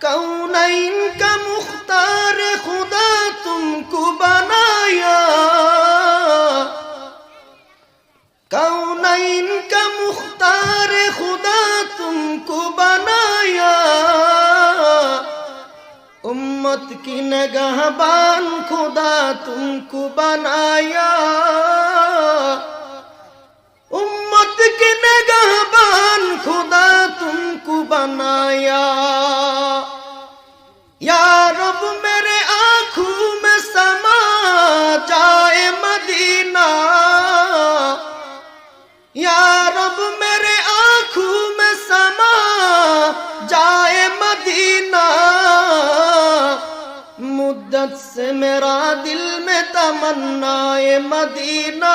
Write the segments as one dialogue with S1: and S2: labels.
S1: کونین کا مختار خدا تم کو بنایا۔ کونین کا مختار خدا تم کو بنایا۔ امت کی نگہ بان خدا تم کو بنایا۔ کہ نگہبان خدا تم کو بنایا۔ یا رب، میرے آنکھوں میں سما، جائے مدینہ۔ یا رب، میرے آنکھوں میں سما، جائے مدینہ۔ مدت سے میرا دل میں تمنا مدینہ۔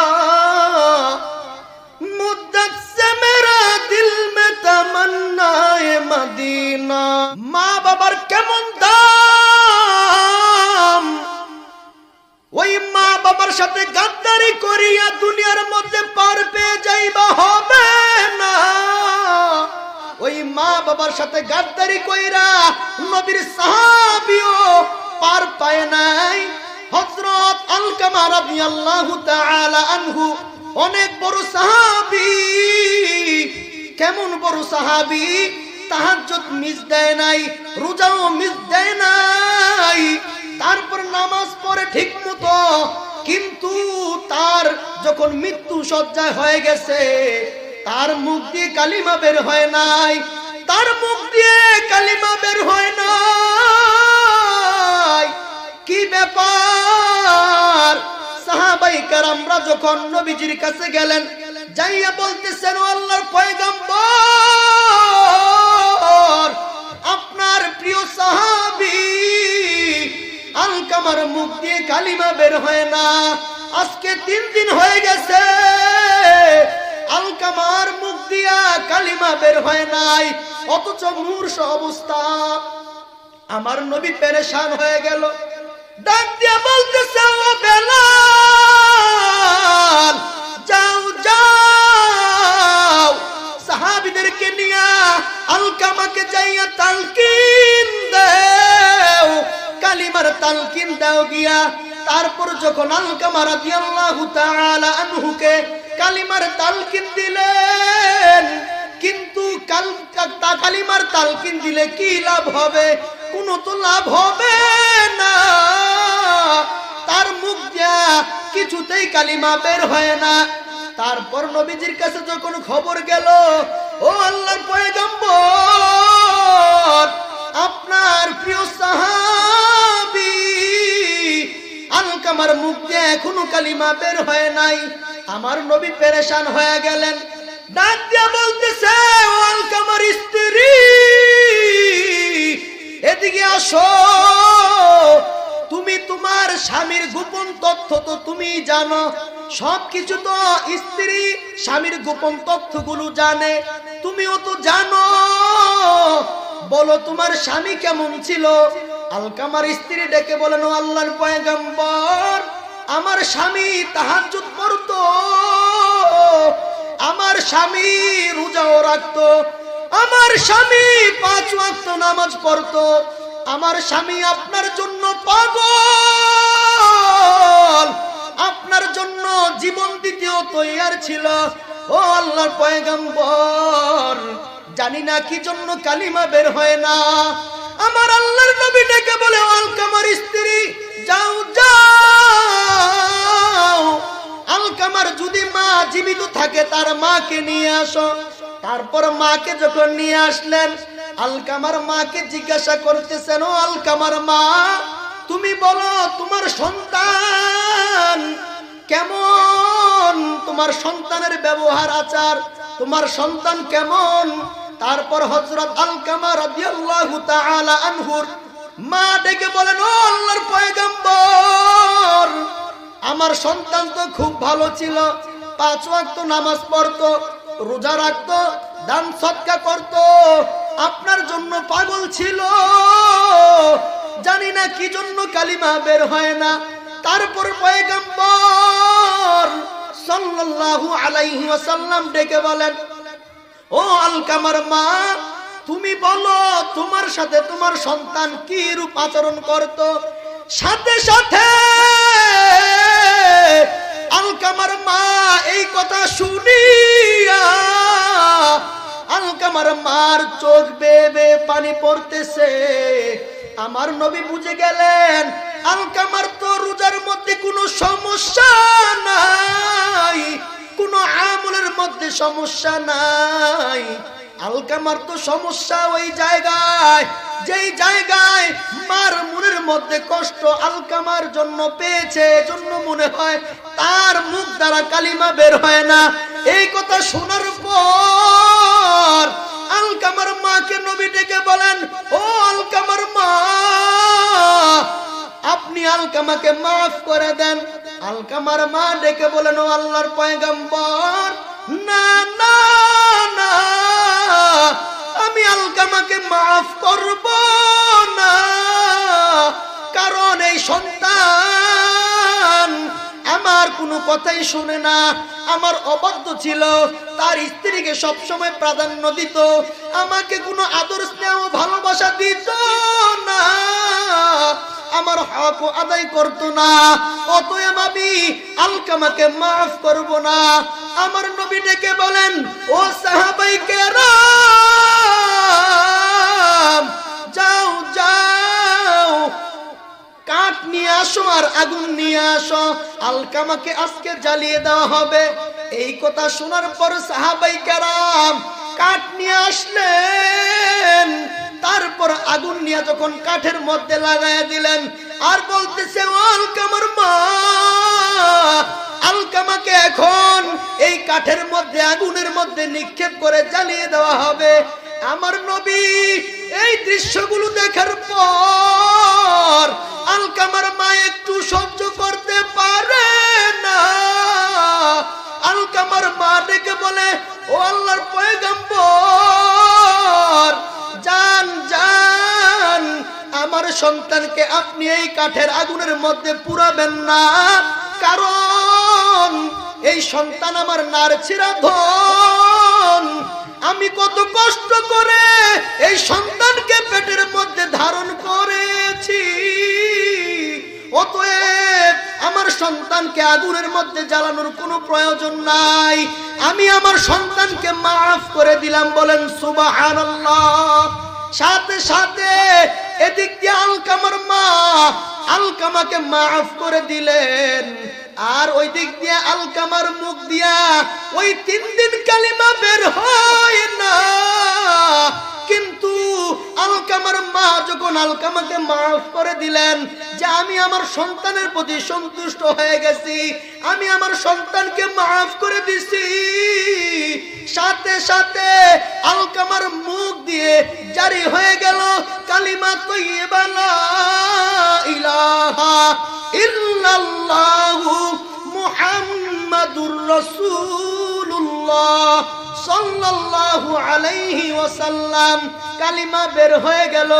S1: मुद्दत से मेरा दिल में तमन्नाए मदीना মা বাবার কেমন দাম ওই মা বাবার সাথে গাদ্দারি করিয়া দুনিয়ার মধ্যে পার পেয়ে যাইবা হবে না ওই মা বাবার সাথে গাদ্দারি কইরা নবীর সাহাবিও পার পায় নাই হযরত আলকামা রাদিয়াল্লাহু তাআলা আনহু অনেক বড় সাহাবি। কেমন বড় সাহাবী? তাহাজ্জুদ মিস দেয় নাই, রোজাও মিস দেয় নাই। তারপর নামাজ পড়ে ঠিক মতো, কিন্তু তার যখন মৃত্যু সজ্জায় হয়ে গেছে, তার মুখ দিয়ে কালিমা বের হয় নাই, তার মুখ দিয়ে কালিমা বের হয় নাই। কি ব্যাপার? সাহাবাই কারামরা যখন নবীজির কাছে গেলেন, যাইয়া বলতেছেন আল্লাহর পয়গম্বর, আপনার প্রিয় সাহাবি, আলকামার মুখ দিয়ে কালিমা বের হয় না। আজকে তিন দিন হয়ে গেছে, আলকামার মুখ দিয়া কালিমা বের হয় নাই। অথচ মূর্ষ অবস্থা। আমার নবী পেরেশান হয়ে গেল। ডাক দিয়া বলতেছে, ও বেলাল, যাও যাও। সাহাবিদেরকে নিয়া আলকামাকে কালিমার তালকিন দাও গিয়া। তারপর যখন আলকামা রাদিয়াল্লাহু তাআলা আনহুকে কালিমার তালকিন দিলেন, কিন্তু কালিমার তালকিন দিলে কি লাভ হবে? কোনো তো লাভ হবে না। তার মুখ দিয়া কিছুতেই কালিমা বের হয় না। তারপর নবীজির কাছে যখন খবর গেল, ও আল্লাহর পয়গম্বর, আপনার প্রিয় সাহাবি আলকামার মুখ দিয়ে এখনও কালিমা বের হয় নাই। আমার নবী পেরেশান হয়ে গেলেন। ডাক দিয়া বলতেছে, ও আলকামার স্ত্রী! আসো। তুমি তোমার স্বামীর গোপন তথ্য তো তুমি জানো। সবকিছু তো স্ত্রী স্বামীর গোপন তথ্যগুলো জানে। তুমিও তো জানো। বলো তোমার স্বামী কেমন ছিল? আলকামার স্ত্রী ডেকে বলেন আল্লাহর পয়গম্বর, আমার স্বামী তাহাজ্জুদ পড়তো। আমার স্বামী রোজাও রাখত। আমার স্বামী পাঁচ ওয়াক্ত নামাজ পড়তো। আমার স্বামী আপনার জন্য পাগল। আপনার জন্য জীবন দিতেও তৈয়ার ছিল। ও আল্লাহর পয়গম্বর, জানি না কি জন্য কালিমা বের হয় না। আমার আল্লাহর নবী ডেকে বলে আলকামার স্ত্রী, যাও যাও। আলকামার যদি মা জীবিত থাকে, তার মাকে নিয়ে আসো। তারপর মাকে যখন নিয়ে আসলেন আলকামার মাকে জিজ্ঞাসা করতেছেন আলকামার মা, তুমি বলো তোমার সন্তান কেমন? তোমার সন্তানের ব্যবহার, আচার, তোমার সন্তান কেমন? তারপর হজরত আলকামা রাদিয়াল্লাহু তাআলা আনহুর মা ডেকে বলেন ও আল্লাহর পয়গম্বর, আমার সন্তান তো খুব ভালো ছিল। পাঁচ ওয়াক্ত নামাজ পড়তো, রোজা রাখতো, দান সৎকা করত আপনার জন্য পাগল ছিল। জানি না কি জন্য কালিমা বের হয় না। তারপর ডেকে বলেন, ও আলকামার মা, তুমি বলো, তোমার সাথে তোমার সন্তান কি রূপ আচরণ করত? সাথে সাথে আলকামার মা এই কথা শুনিয়া আলকামার মার চোখ বেয়ে পানি পড়তেছে। আমার নবী বুঝে গেলেন আলকামার তো রোজার মধ্যে কোনো সমস্যা নাই, কোনো আমলের মধ্যে সমস্যা নাই। আলকামার তো সমস্যা ওই জায়গায়, যেই জায়গায় মার মনের মধ্যে কষ্ট আলকামার জন্য পেয়েছে জন্য মনে হয় তার মুখ দ্বারা কালিমা বের হয় না। এই কথা শোনার পর আলকামার মাকে নবী ডেকে বলেন, ও আলকামার মা, আপনি আলকামাকে মাফ করে দেন। আলকামার মা ডেকে বলেন, ও আল্লাহর পয়গম্বর, না না না, আমি আলকামাকে মাফ করব না। কারণ এই সন্তান আমার কোনো কথাই শুনে না। আমার অবাধ্য ছিল, তার স্ত্রীকে সবসময় প্রাধান্য দিত। আমাকে কোনো আদর স্নেহ ভালোবাসা দিত না। আমার হক আদায় করতো না। অতএব আমি আলকামাকে মাফ করব না। আমার নবী ডেকে বলেন, ও সাহাবাই কেরাম আর আগুন নিয়ে আসো। আলকামাকে আজকে জ্বালিয়ে দেওয়া হবে। এই কথা শোনার পর সাহাবাই কারাম কাঠ নিয়ে আসলেন। তারপর আগুন নিয়ে যখন কাঠের মধ্যে লাগাইয়া দিলেন, আর বলতেছে, "ও আলকামার মা, আলকামাকে এখন এই কাঠের মধ্যে, আগুনের মধ্যে নিক্ষেপ করে জ্বালিয়ে দেওয়া হবে। আমার নবী, এই দৃশ্যগুলো দেখার পর আলকামার মা একটু সহ্য করতে পারে না। আলকামার মা ডেকে বলে, ও আল্লাহর পয়গম্বর জান জান আমার সন্তানকে আপনি এই কাঠের আগুনের মধ্যে পুরাবেন না। কারণ এই সন্তান আমার নার ছিড়া ধন। আমি কত কষ্ট করে এই সন্তানকে পেটের মধ্যে ধারণ করেছি। অতএব আমার সন্তানকে আগুনের মধ্যে জ্বালানোর কোনো প্রয়োজন নাই। আমি আমার সন্তানকে মাফ করে দিলাম, বলেন সুবহানাল্লাহ। সাথে সাথে এদিক দিয়ে আলকামার মা আলকামাকে মাফ করে দিলেন। আর ওই দিক দিয়ে আলকামার মুখ দিয়া ওই তিন দিন কালিমা বের হয় না। কিন্তু আলকামার মা যখন আলকামাকে মাফ করে দিলেন যে আমি আমার সন্তানের প্রতি সন্তুষ্ট হয়ে গেছি, আমি আমার সন্তানকে মাফ করে দিছি, সাথে সাথে আলকামার মুখ দিয়ে জারি হয়ে গেল কালিমা তৈবা লা ইলাহা ইল্লাল্লাহু মুহাম্মাদুর রাসূলুল্লাহ সাল্লাল্লাহু আলাইহি ওয়াসাল্লাম কালিমা বের হয়ে গেল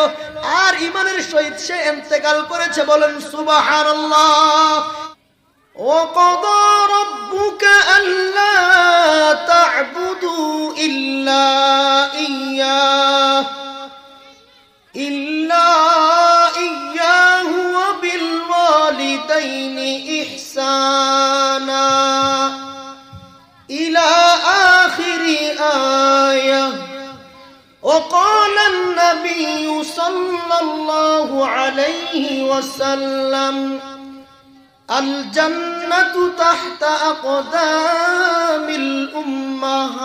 S1: আর ইমানের সহিত সে ইন্তেকাল করেছে বলেন সুবহানাল্লাহ وقضى ربك ألا تعبدوا إلا إياه إلا وبالوالدين إحسانا. إلى آخر آية. وقال النبي صلى الله عليه وسلم الجنة تحت أقدام الأمهات.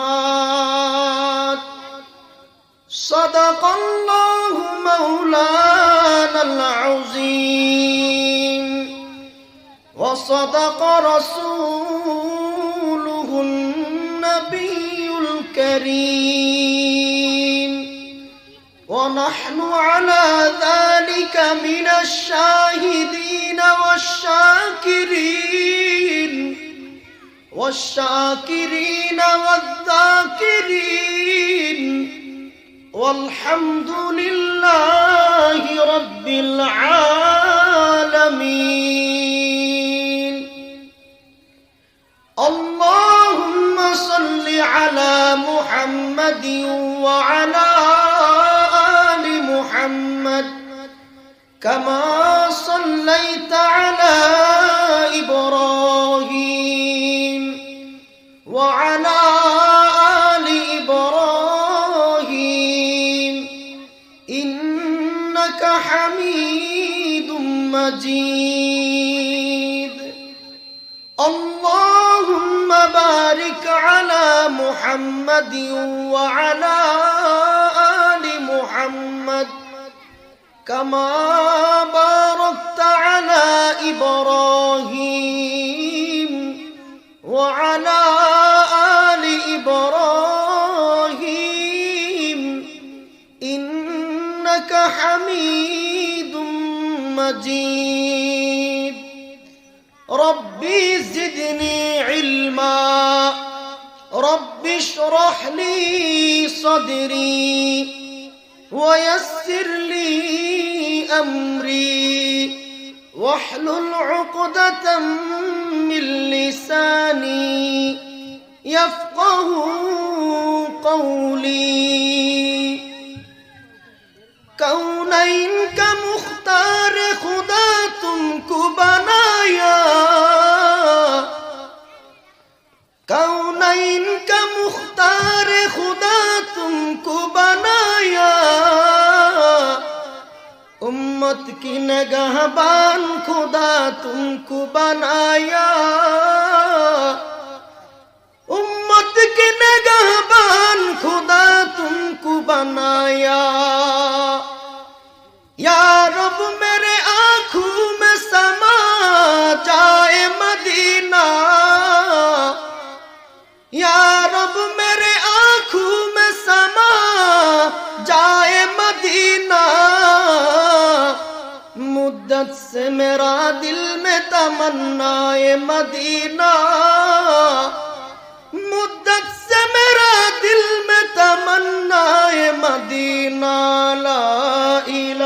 S1: صدق الله مولانا العظيم. وصدق رسوله النبي الكريم. ونحن على ذلك من الشاهدين والشاكرين. والشاكرين والذاكرين. والحمد لله رب العالمين. على محمد وعلى آل محمد كما صليت على إبراهيم محمد وعلى آل محمد كما باركت على إبراهيم وعلى آل إبراهيم إنك حميد مجيد. ربي زدني علما. رب اشرح لي صدري ويسر لي أمري واحلل عقدة من لساني يفقه قولي. كونين كمختار خدا کی نگہ بان خدا تم کو بنایا۔ امت کی نگہ بان خدا تم کو بنایا۔ یا رب میرے آنکھوں لذت سے میرا دل میں تمنا مدینہ۔ مدت سے میرا دل میں تمنا مدینہ۔ لا الہ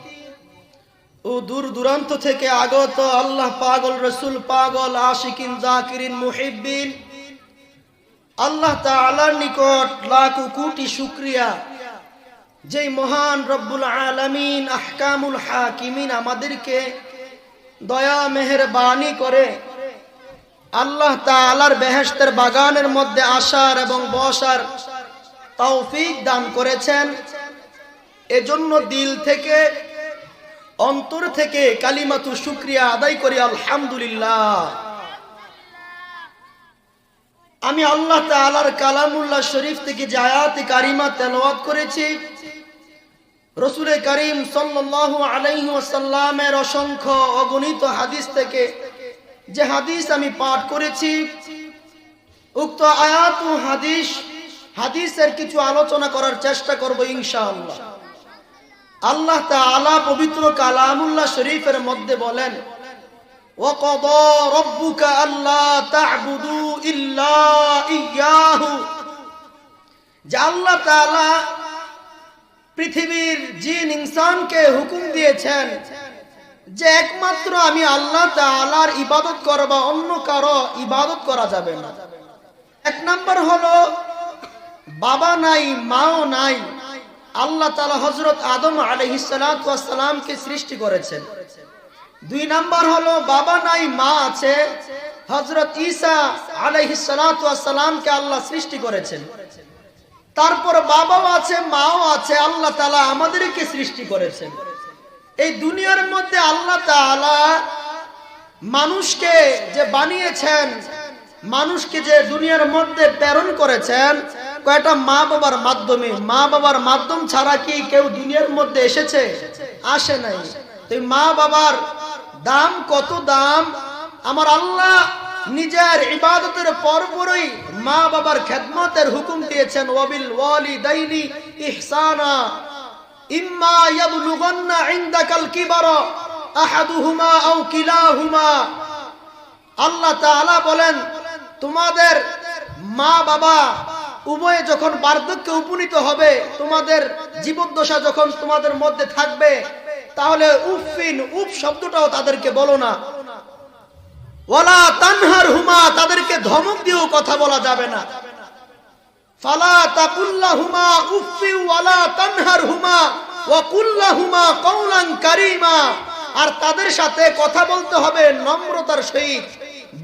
S1: ও দূর দূরান্ত থেকে আগত আল্লাহ পাগল রসুল, পাগল আশিকিন, জাকিরিন, মুহিব্বিন। আল্লাহ তাআলার নিকট লাখ কোটি শুক্রিয়া। যেই মহান রব্বুল আলামিন আহকামুল হাকিমিন আমাদেরকে দয়া, মেহেরবানি করে আল্লাহ তাআলার বেহেশতের বাগানের মধ্যে আসার এবং বসার তৌফিক দান করেছেন। এজন্য দিল থেকে অন্তর থেকে কালিমাতু শুক্রিয়া আদায় করি, আলহামদুলিল্লাহ। আমি আল্লাহ তাআলার কালামুল্লাহ শরীফ থেকে যে আয়াত কারিমা তেলাওয়াত করেছি, রসুলের করিম সাল্লাল্লাহু আলাইহি ওয়াসাল্লামের অসংখ্য অগণিত হাদিস থেকে যে হাদিস আমি পাঠ করেছি, উক্ত আয়াত হাদিস, হাদিসের কিছু আলোচনা করার চেষ্টা করব ইনশাআল্লাহ। আল্লাহ তাআলা পবিত্র কালামুল্লাহ শরীফের মধ্যে বলেন وقضى ربك ألا تعبدوا إلا إياه যে আল্লাহ তাআলা পৃথিবীর জিন ইনসানকে হুকুম দিয়েছেন যে একমাত্র আমি আল্লাহ তাআলার ইবাদত করবা অন্য কারো ইবাদত করা যাবে না এক নাম্বার হলো বাবা নাই মাও নাই আল্লাহ তালা হজরত আদম আলাইহিস সালামকে সৃষ্টি করেছেন। দুই নাম্বার হলো বাবা নাই, মা আছে। হজরত ঈসা আলাইহিস সালামকে আল্লাহ সৃষ্টি করেছেন। তারপর বাবাও আছে, মাও আছে, আল্লাহ তালা আমাদেরকে সৃষ্টি করেছেন। এই দুনিয়ার মধ্যে আল্লাহ তাআলা মানুষকে যে বানিয়েছেন, মানুষকে যে দুনিয়ার মধ্যে প্রেরণ করেছেন কয়টা মা বাবার মাধ্যমে? মা বাবার মাধ্যম ছাড়া কি কেউ দুনিয়ার মধ্যে এসেছে? আসে নাই। তো মা বাবার দাম কত দাম? আমার আল্লাহ নিজের ইবাদতের পরপরই মা বাবার খেদমতের হুকুম দিয়েছেন, ওয়াবিল ওয়ালিদাইনি ইহসানা। ইম্মা ইয়াবলুগান্না ইনদাকাল কিবারা আহাদুহুমা আও কিলাহুমা। আল্লাহ তাআলা বলেন, তোমাদের মা বাবা উভয়ে যখন বার্ধক্যে উপনীত হবে, তোমাদের জীবদ্দশা যখন তোমাদের মধ্যে থাকবে, তাহলে উফিন উফ শব্দটাও তাদেরকে বলো না। ওয়ালা তানহার হুমা, তাদেরকে ধমক দিয়েও কথা বলা যাবে না। আর তাদের সাথে কথা বলতে হবে নম্রতার সহিত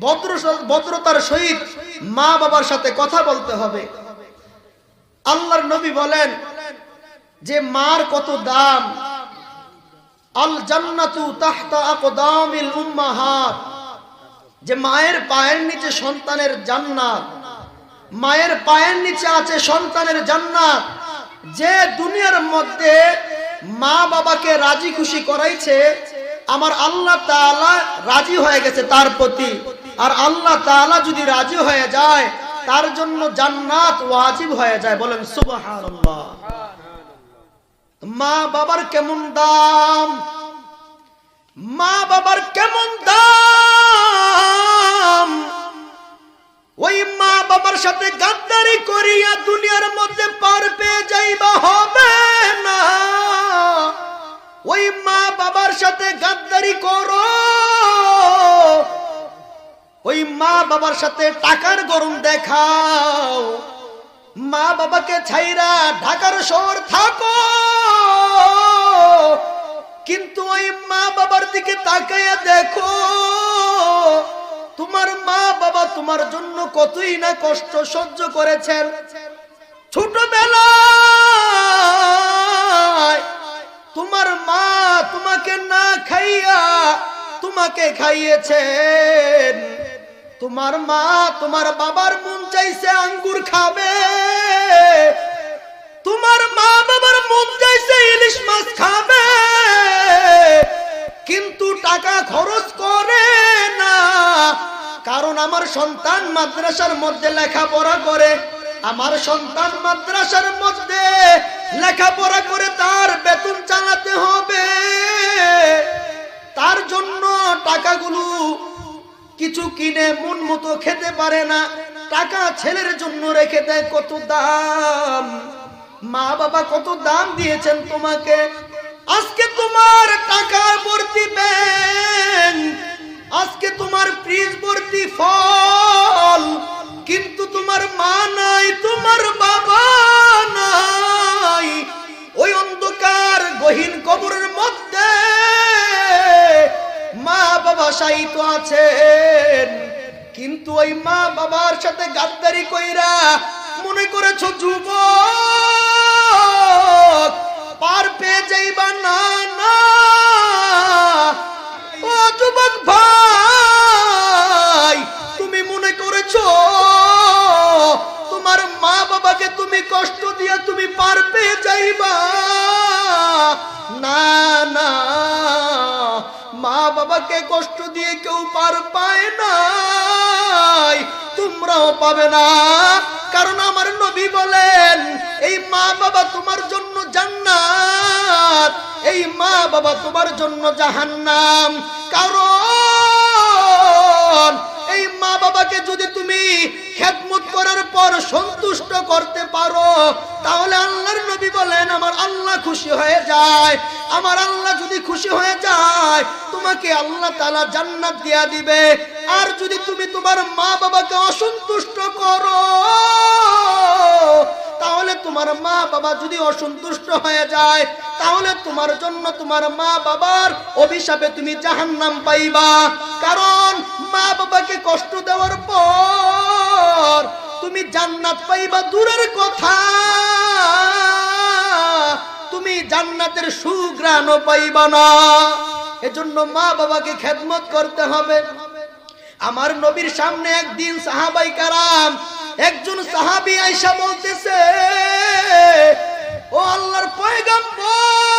S1: ভদ্র ভদ্রতার সহিত মা বাবার সাথে কথা বলতে হবে। আল্লাহর নবী বলেন যে মার কত দাম? আল জান্নাতু তাহতা আকদামিল উম্মাহাত। যে মায়ের পায়ের নিচে সন্তানের জান্নাত, মায়ের পায়ের নিচে আছে সন্তানের জান্নাত। যে দুনিয়ার মধ্যে মা বাবাকে রাজি খুশি করাইছে, আমার আল্লাহ তাআলা রাজি হয়ে গেছে তার প্রতি। আর আল্লাহ তাআলা যদি রাজি হয়ে যায় তার জন্য জান্নাত ওয়াজিব হয়ে যায়। বলেন মা বাবার কেমন দাম? মা বাবার কেমন দাম? ওই মা বাবার সাথে গাদ্দারি করিয়া দুনিয়ার মধ্যে পার পেয়ে যাইবা হবে না। ওই মা বাবার সাথে গাদ্দারি করো। বাবার সাথে টাকার গরম দেখাও। মা বাবাকে ছাইরা ঢাকার শহর থাকো। কিন্তু ওই মা বাবার দিকে তাকাইয়া দেখো, তোমার মা বাবা তোমার জন্য কতই না কষ্ট সহ্য করেছেন। ছোটবেলায় তোমার মা তোমাকে না খাইয়া তোমাকে খাইয়েছেন। তোমার মা, তোমার বাবার মন চাইছে আঙ্গুর খাবে। তোমার মা, বাবার মন চাইছে ইলিশ মাছ খাবে। কিন্তু টাকা খরচ করে না, কারণ আমার সন্তান মাদ্রাসার মধ্যে লেখাপড়া করে। আমার সন্তান মাদ্রাসার মধ্যে লেখাপড়া করে তার বেতন চালাতে হবে। তার জন্য টাকাগুলো কিছু কিনে মন মতো খেতে পারে না। টাকা ছেলের জন্য রেখে দেয় কত দাম। মা বাবা কত দাম দিয়েছেন তোমাকে। আজকে তোমার টাকা ভর্তি ব্যাংক, আজকে তোমার ফ্রিজ ভর্তি ফল, কিন্তু তোমার মা নাই, তোমার বাবা নাই। ওই অন্ধকার গহীন কবরের মধ্যে মা বাবা সাহিত আছেন। কিন্তু ওই মা বাবার সাথে গাদ্দারি কইরা মনে করেছ যুব পার পেয়ে যাইবা? না না। ও যুবক তুমি মনে করেছ, তোমার মা বাবাকে তুমি কষ্ট দিয়ে তুমি পার পেয়ে যাইবা? বাবাকে কষ্ট দিয়ে কেউ পার পায় নাই। তোমরাও পাবে না। কারণ আমার নবী বলেন, এই মা বাবা তোমার জন্য জান্নাত, এই মা বাবা তোমার জন্য জাহান্নাম। কারণ এই মা বাবাকে যদি তুমি খেদমত করার পর সন্তুষ্ট করতে পারো, তাহলে আল্লাহর নবী বলেন, আমার আল্লাহ খুশি হয়ে যায়। আমার আল্লাহ যদি খুশি হয়ে যায় তোমাকে আল্লাহ তালা জান্নাত দিয়া দিবে। আর যদি তুমি তোমার মা বাবাকে অসন্তুষ্ট করো, তাহলে তোমার মা বাবা যদি অসন্তুষ্ট হয়ে যায়, তাহলে তোমার জন্য তোমার মা বাবার অভিশাপে তুমি জাহান্নাম পাইবা। কারণ মা বাবাকে কষ্ট দেওয়ার পর তুমি জান্নাত পাইবা দূরের কথা। তুমি জান্নাতের সুগ্রাণ পাইবা না। এজন্য মা বাবাকে খেদমত করতে হবে। আমার নবীর সামনে একদিন সাহাবাই কারাম একজন সাহাবি আইসা বলতেছে, ও আল্লাহর পয়গাম্বর,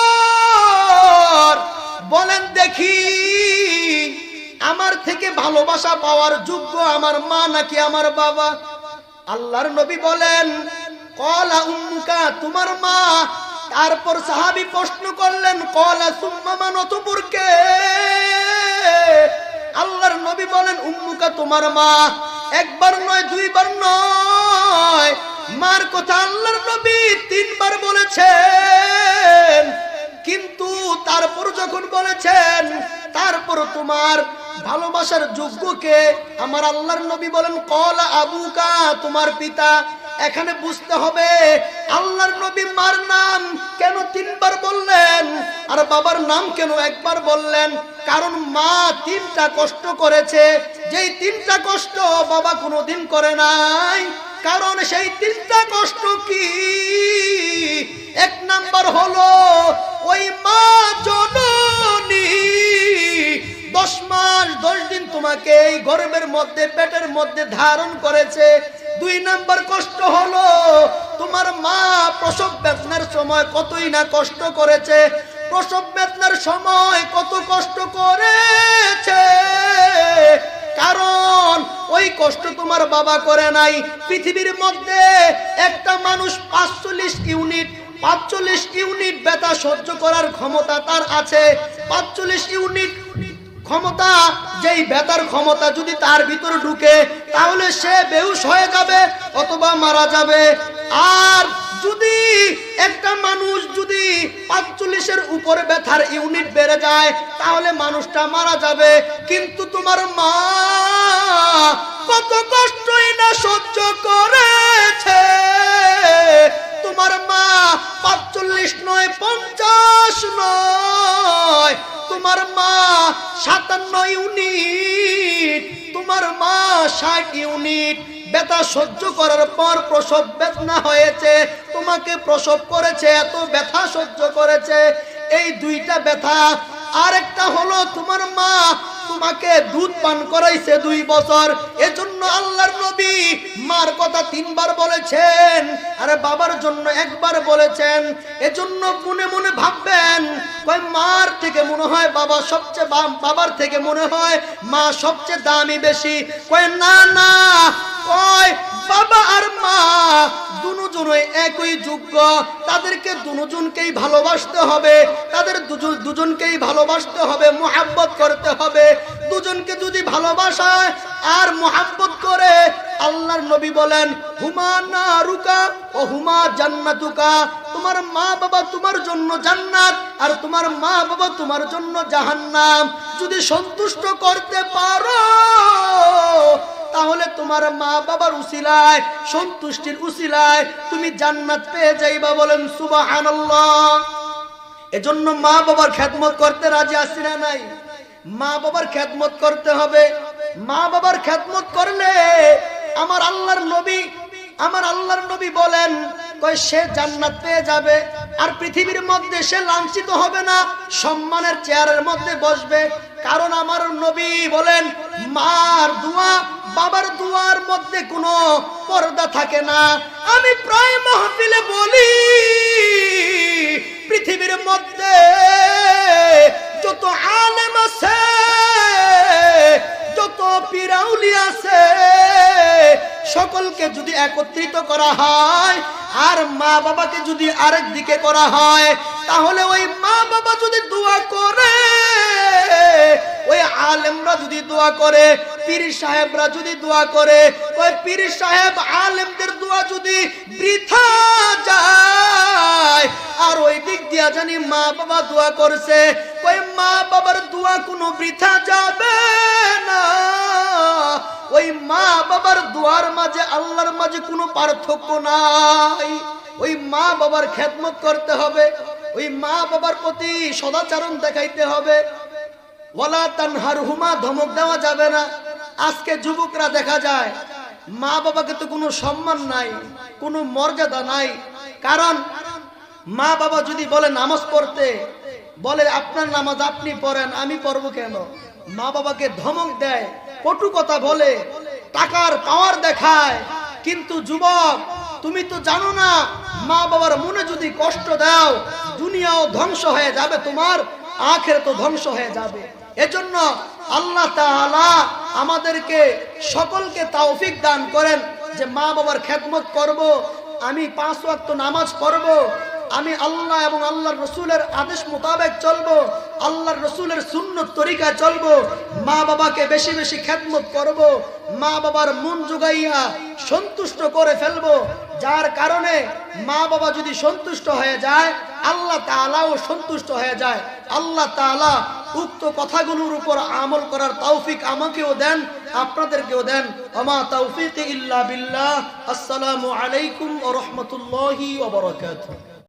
S1: বলেন দেখি, আমার থেকে ভালোবাসা পাওয়ার যোগ্য আমার মা নাকি আমার বাবা? আল্লাহর নবী বলেন, কলা উম্মুকা, তোমার মা তারপর সাহাবি প্রশ্ন করলেন, কলা সুম্মা নতপুরকে আল্লাহর নবী বলেন, উম্মুকা তোমার মা, একবার নয়, দুইবার নয়। মার কথা আল্লাহর নবী তিনবার বলেছেন। কিন্তু তারপর যখন বলেছেন, তারপর তোমার ভালোবাসার যোগ্যকে আমার আল্লাহর নবী বলেন, কলা আবুকা, তোমার পিতা। এখানে বুঝতে হবে, আল্লাহর নবী মার নাম কেন তিনবার বললেন? আর বাবার নাম কেন একবার বললেন? কারণ মা তিনটা কষ্ট করেছে। যেই তিনটা কষ্ট বাবা কোনোদিন করে নাই। কারণ সেই তিনটা কষ্ট কি? এক নাম্বার হলো, ওই মা জননী, দশ মাস, দশ দিন তোমাকে এই গর্বের মধ্যে, পেটের মধ্যে ধারণ করেছে। দুই নাম্বার কষ্ট হলো, তোমার মা প্রসব বেদনার সময় কতই না কষ্ট করেছে, প্রসব বেদনার সময় কত কষ্ট করেছে। কারণ ওই কষ্ট তোমার বাবা করে নাই, পৃথিবীর মধ্যে একটা মানুষ পাঁচচল্লিশ ইউনিট পাঁচচল্লিশ ইউনিট ব্যথা সহ্য করার ক্ষমতা তার আছে, পাঁচচল্লিশ ইউনিট ক্ষমতা, যেই বেতার ক্ষমতা যদি তার ভিতরে ঢুকে, তাহলে সে বেহুশ হয়ে যাবে অথবা মারা যাবে। আর যদি একটা মানুষ যদি পাঁচচল্লিশের উপরে ব্যথার ইউনিট বেড়ে যায়, তাহলে মানুষটা মারা যাবে। কিন্তু তোমার মা কত কষ্টই না সহ্য করেছে। তোমার মা পাঁচচল্লিশ নয়, পঞ্চাশ নয় তোমার মা সাতান্ন ইউনিট, তোমার মা ষাট ইউনিট। ব্যথা সহ্য করার পর প্রসব বেদনা হয়েছে, তোমাকে প্রসব করেছে, এত ব্যথা সহ্য করেছে। এই দুইটা ব্যথা, আরেকটা হলো তোমার মা তোমাকে দুধ পান করাইছে দুই বছর। এজন্য আল্লাহর নবী মার কথা তিনবার বলেছেন, আরে বাবার জন্য একবার বলেছেন। এজন্য মনে মনে ভাববেন, কয় মার থেকে মনে হয় বাবা সবচেয়ে বাবার থেকে মনে হয় মা সবচেয়ে দামি বেশি। কয় না না কয় বাবা আর মা দুজনই একই যোগ্য। তাদেরকে দুজনকেই ভালোবাসতে হবে, তাদের দুজন, দুজনকেই ভালোবাসতে হবে, মোহাব্বত করতে হবে। দুজনকে যদি ভালোবাসায় আর মোহাব্বত করে, আল্লাহর নবী বলেন, হুমা না রুকা ও হুমা জান্নাতুকা। তোমার মা বাবা তোমার জন্য জান্নাত, আর তোমার মা বাবা তোমার জন্য জাহান্নাম। যদি সন্তুষ্ট করতে পারো তাহলে তোমার মা বাবার উসিলায়, সন্তুষ্টির উসিলায় তুমি জান্নাত পেয়ে যাইবা বলেন সুবহানাল্লাহ। এজন্য মা বাবার খেদমত করতে রাজি আসি না নাই? মা বাবার খেদমত করতে হবে। মা বাবার খেদমত করলে আমার আল্লাহর নবী, আমার আল্লাহর নবী বলেন সে যাবে আর পৃথিবীর মধ্যে সে হবে না। সম্মানের চেয়ারের মধ্যে বসবে। কারণ আমার নবী বলেন, মার দোয়া বাবার দুয়ার মধ্যে কোনো পর্দা থাকে না। আমি প্রায় মাহফিলে বলি, পৃথিবীর মধ্যে যত আলেম আছে, যত পিরাউলি আছে, সকলকে যদি একত্রিত করা হয় আর মা বাবাকে যদি আরেক দিকে করা হয়, তাহলে ওই মা বাবা যদি দোয়া করে, ওই আলেমরা যদি দোয়া করে, পীর সাহেবরা যদি দোয়া করে, ওই পীর সাহেব আলেমদের দোয়া যদি বৃথা যায়, আর ওই দিক দিয়া জানি মা বাবা দোয়া করছে, ওই মা বাবার দোয়া কোনো বৃথা যাবে না। ওই মা বাবার দোয়ার মাঝে, আল্লাহর মাঝে কোনো পার্থক্য নাই। ওই মা বাবার খেদমত করতে হবে, ওই মা বাবার প্রতি সদাচরণ দেখাইতে হবে। ওয়ালা তানহার হুমা ধমক দেওয়া যাবে না। আজকে যুবকরা দেখা যায়, মা বাবাকে তো কোনো সম্মান নাই, কোনো মর্যাদা নাই। কারণ মা বাবা যদি বলে নামাজ পড়তে, বলে, আপনার নামাজ আপনি পড়েন, আমি পড়ব কেন? মা বাবাকে ধমক দেয়, কটু কথা বলে, টাকার পাওয়ার দেখায়। কিন্তু যুবক, তুমি তো জানো না মা বাবার মনে যদি কষ্ট দাও, দুনিয়াও ধ্বংস হয়ে যাবে তোমার, আখের তো ধ্বংস হয়ে যাবে। এজন্য আল্লাহ তাআলা আমাদেরকে সকলকে তৌফিক দান করেন যে মা বাবার খেদমত করব, আমি পাঁচ ওয়াক্ত নামাজ পড়ব আমি আল্লাহ এবং আল্লাহর রসুলের আদেশ মোতাবেক চলবো, আল্লাহর রসুলের সুন্নত তরিকায় চলবো, মা বাবাকে বেশি বেশি খেদমত করব, মা বাবার মন জুগাইয়া সন্তুষ্ট করে ফেলব। যার কারণে মা বাবা যদি সন্তুষ্ট হয়ে যায়, আল্লাহ তাআলাও সন্তুষ্ট হয়ে যায়। আল্লাহ তাআলা উক্ত কথাগুলোর উপর আমল করার তৌফিক আমাকেও দেন, আপনাদেরকেও দেন। আমা তৌফিক ইল্লা বিল্লাহ। আসসালামু আলাইকুম ওয়া রাহমাতুল্লাহি ওয়া